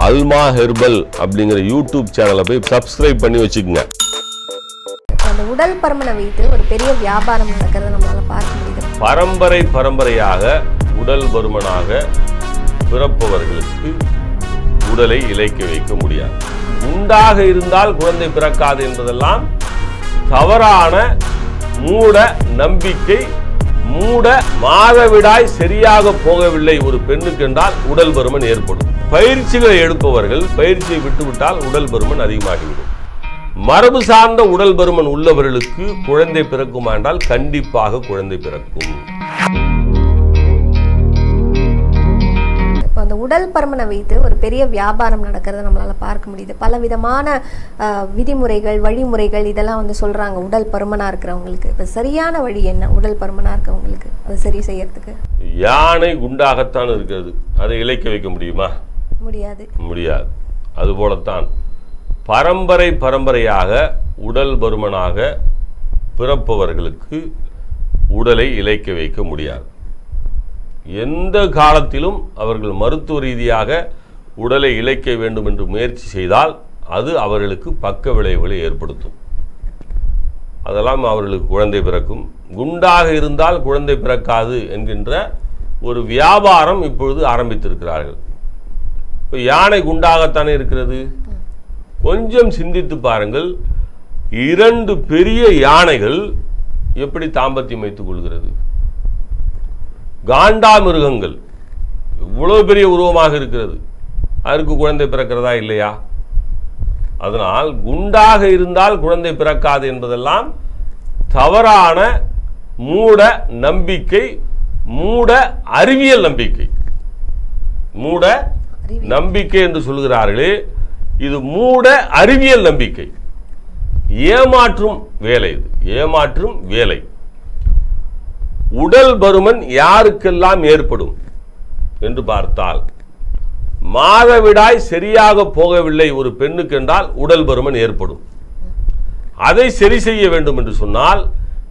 அல்மா herbal அப்படிங்கிற YouTube சேனலை போய் சப்ஸ்கிரைப் பண்ணி வச்சுக்கோங்க. அந்த உடல் பருமனை வைத்து ஒரு பெரிய வியாபாரம் நடக்கிறத நம்மளால பார்க்க முடியுது. பரம்பரை பரம்பரையாக உடல் பருமனாக பிறப்பவர்களுக்கு உடலை இழைக்க வைக்க முடியாது. உண்டாக இருந்தால் குழந்தை பிறக்காது என்பதெல்லாம் தவறான மூட நம்பிக்கை மூட மாதவிடாய் சரியாக போகவில்லை ஒரு பெண்ணுக்கு என்றால் உடல் பருமன் ஏற்படும். பயிற்சிகளை எடுப்பவர்கள் பயிற்சியை விட்டுவிட்டால் உடல் பருமன் அதிகமாகிவிடும். மரபு சார்ந்த உடல் பருமன் உள்ளவர்களுக்கு குழந்தை பிறக்குமா என்றால் கண்டிப்பாக குழந்தை பிறக்கும். இப்போ அந்த உடல் பருமனை வைத்து ஒரு பெரிய வியாபாரம் நடக்கிறத நம்மளால பார்க்க முடியுது. பல விதமான விதிமுறைகள் வழிமுறைகள் இதெல்லாம் வந்து சொல்றாங்க. உடல் பருமனா இருக்கிறவங்களுக்கு. இப்போ சரியான வழி என்ன? உடல் பருமனா இருக்கவங்களுக்கு அதை சரி செய்யறதுக்கு. யானை குண்டாகத்தான் இருக்கிறது. அதை இழைக்க வைக்க முடியுமா? முடியாது. முடியாது. அதுபோலத்தான் பரம்பரை பரம்பரையாக உடல் பருமனாக பிறப்பவர்களுக்கு உடலை இழைக்க வைக்க முடியாது. எந்த காலத்திலும் அவர்கள் மருத்துவ ரீதியாக உடலை இழைக்க வேண்டும் என்று முயற்சி செய்தால் அது அவர்களுக்கு பக்க விளைவுகளை ஏற்படுத்தும். அதெல்லாம் அவர்களுக்கு குழந்தை பிறக்கும். குண்டாக இருந்தால் குழந்தை பிறக்காது என்கின்ற ஒரு வியாபாரம் இப்பொழுது ஆரம்பித்திருக்கிறார்கள். இப்போ யானை குண்டாகத்தானே இருக்கிறது? கொஞ்சம் சிந்தித்து பாருங்கள். இரண்டு பெரிய யானைகள் எப்படி தாம்பத்தியம் வைத்துக் கொள்கிறது? காண்டாமிருகங்கள். இவ்வளவு பெரிய உருவமாக இருக்கிறது. அதற்கு குழந்தை பிறக்கிறதா இல்லையா? அதனால் குண்டாக இருந்தால் குழந்தை பிறக்காது என்பதெல்லாம் தவறான மூட நம்பிக்கை மூட அறிவியல் நம்பிக்கை. மூட நம்பிக்கை என்று சொல்கிறார்களே இது மூட அறிவியல் நம்பிக்கை. ஏமாற்றும் வேலை இது. ஏமாற்றும் வேலை. உடல் பருமன் யாருக்கெல்லாம் ஏற்படும் என்று பார்த்தால் மாதவிடாய் சரியாக போகவில்லை ஒரு பெண்ணுக்கு என்றால் உடல் பருமன் ஏற்படும். அதை சரி செய்ய வேண்டும் என்று சொன்னால்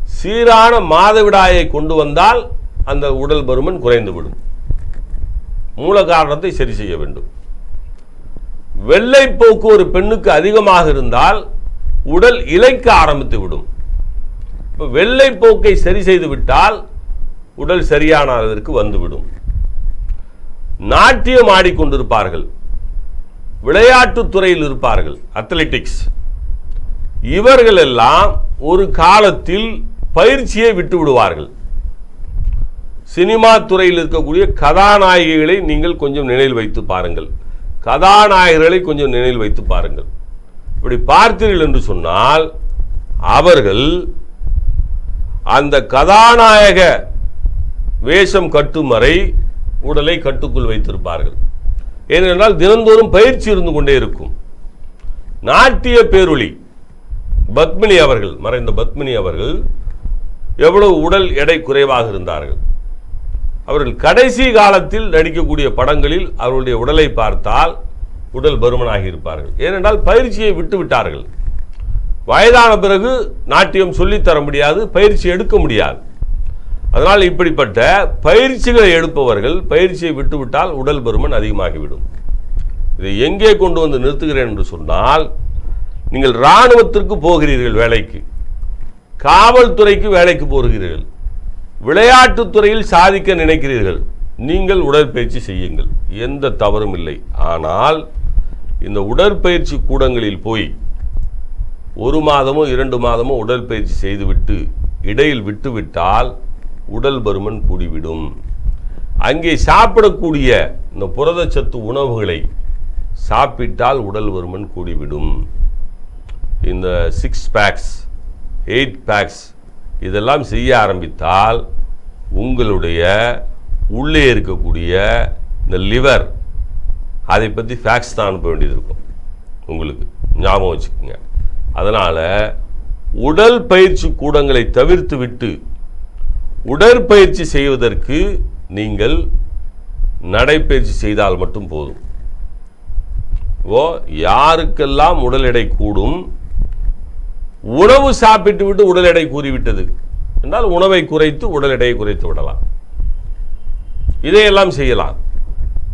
சீரான மாதவிடாயை கொண்டு வந்தால் அந்த உடல் பருமன் குறைந்துவிடும். மூல காரணத்தை சரி செய்ய வேண்டும். வெள்ளைப்போக்கு ஒரு பெண்ணுக்கு அதிகமாக இருந்தால் உடல் இழைக்க ஆரம்பித்து விடும். வெள்ளை வெள்ளைப்போக்கை சரி செய்து விட்டால் உடல் சரியான அளவிற்கு வந்துவிடும். நாட்டியம் ஆடிக்கொண்டிருப்பார்கள். விளையாட்டுத் துறையில் இருப்பார்கள். அத்லெட்டிக்ஸ் இவர்கள் எல்லாம் ஒரு காலத்தில் பயிற்சியை விட்டு விடுவார்கள். சினிமா துறையில் இருக்கக்கூடிய கதாநாயகிகளை நீங்கள் கொஞ்சம் நினைவில் வைத்து பாருங்கள். கதாநாயகர்களை கொஞ்சம் நினைவில் வைத்து பாருங்கள். இப்படி பார்த்தீர்கள் என்று சொன்னால் அவர்கள் அந்த கதாநாயக வேஷம் கட்டும் வரை உடலை கட்டுக்குள் வைத்திருப்பார்கள். ஏனென்றால் தினந்தோறும் பயிற்சி இருந்து கொண்டே இருக்கும். நாட்டிய பேரொளி பத்மினி அவர்கள் மறைந்த பத்மினி அவர்கள் எவ்வளவு உடல் எடை குறைவாக இருந்தார்கள். அவர்கள் கடைசி காலத்தில் நடிக்கக்கூடிய படங்களில் அவருடைய உடலை பார்த்தால் உடல் பருமனாகி இருப்பார்கள். ஏனென்றால் பயிற்சியை விட்டு விட்டார்கள். வயதான பிறகு நாட்டியம் சொல்லித் தர முடியாது பயிற்சி எடுக்க முடியாது. அதனால் இப்படிப்பட்ட பயிற்சிகளை எடுப்பவர்கள் பயிற்சியை விட்டுவிட்டால் உடல் பருமன் அதிகமாகிவிடும். இதை எங்கே கொண்டு வந்து நிறுத்துகிறேன் என்று சொன்னால் நீங்கள் இராணுவத்திற்கு போகிறீர்கள் வேலைக்கு. காவல்துறைக்கு வேலைக்கு போகிறீர்கள். விளையாட்டுத்துறையில் சாதிக்க நினைக்கிறீர்கள். நீங்கள் உடற்பயிற்சி செய்யுங்கள். எந்த தவறும் இல்லை. ஆனால் இந்த உடற்பயிற்சி கூடங்களில் போய் ஒரு மாதமோ இரண்டு மாதமோ உடற்பயிற்சி செய்துவிட்டு இடையில் விட்டுவிட்டால் உடல் பருமன் கூடிவிடும். அங்கே சாப்பிடக்கூடிய இந்த புரதச்சத்து உணவுகளை சாப்பிட்டால் உடல் பருமன் கூடிவிடும். இந்த சிக்ஸ் பேக்ஸ் எயிட் பேக்ஸ் இதெல்லாம் செய்ய ஆரம்பித்தால் உங்களுடைய உள்ளே இருக்கக்கூடிய இந்த லிவர் அதை பற்றி ஃபேக்ஸ் தான் அனுப்ப வேண்டியது இருக்கும். உங்களுக்கு ஞாபகம் வச்சுக்கோங்க. அதனால் உடல் பயிற்சி கூடங்களை தவிர்த்து விட்டு உடற்பயிற்சி செய்வதற்கு நீங்கள் நடைப்பயிற்சி செய்தால் மட்டும் போதும். ஓ யாருக்கெல்லாம் உடல் எடை கூடும் உணவு சாப்பிட்டு விட்டு உடல் எடை கூறிவிட்டது. என்றால் உணவை குறைத்து உடல் எடையை குறைத்து விடலாம். இதையெல்லாம் செய்யலாம்.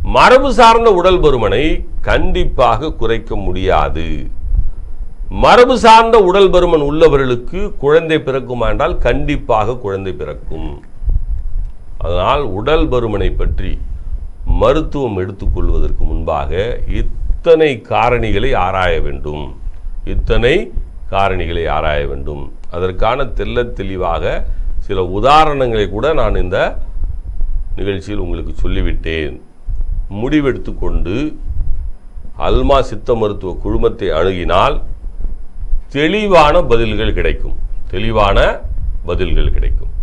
மரபு சார்ந்த உடல் பருமனை கண்டிப்பாக குறைக்க முடியாது. மரபு சார்ந்த உடல் பருமன் உள்ளவர்களுக்கு குழந்தை பிறக்குமா என்றால் கண்டிப்பாக குழந்தை பிறக்கும். அதனால் உடல் பருமனை பற்றி மருத்துவம் எடுத்துக்கொள்வதற்கு முன்பாக இத்தனை காரணிகளை ஆராய வேண்டும். இத்தனை காரணிகளை ஆராய வேண்டும். அதற்கான தெள்ளத் தெளிவாக சில உதாரணங்களை கூட நான் இந்த நிகழ்ச்சியில் உங்களுக்கு சொல்லிவிட்டேன். முடிவெடுத்து கொண்டு அல்மா சித்த மருத்துவ குழுமத்தை அணுகினால் தெளிவான பதில்கள் கிடைக்கும். தெளிவான பதில்கள் கிடைக்கும்.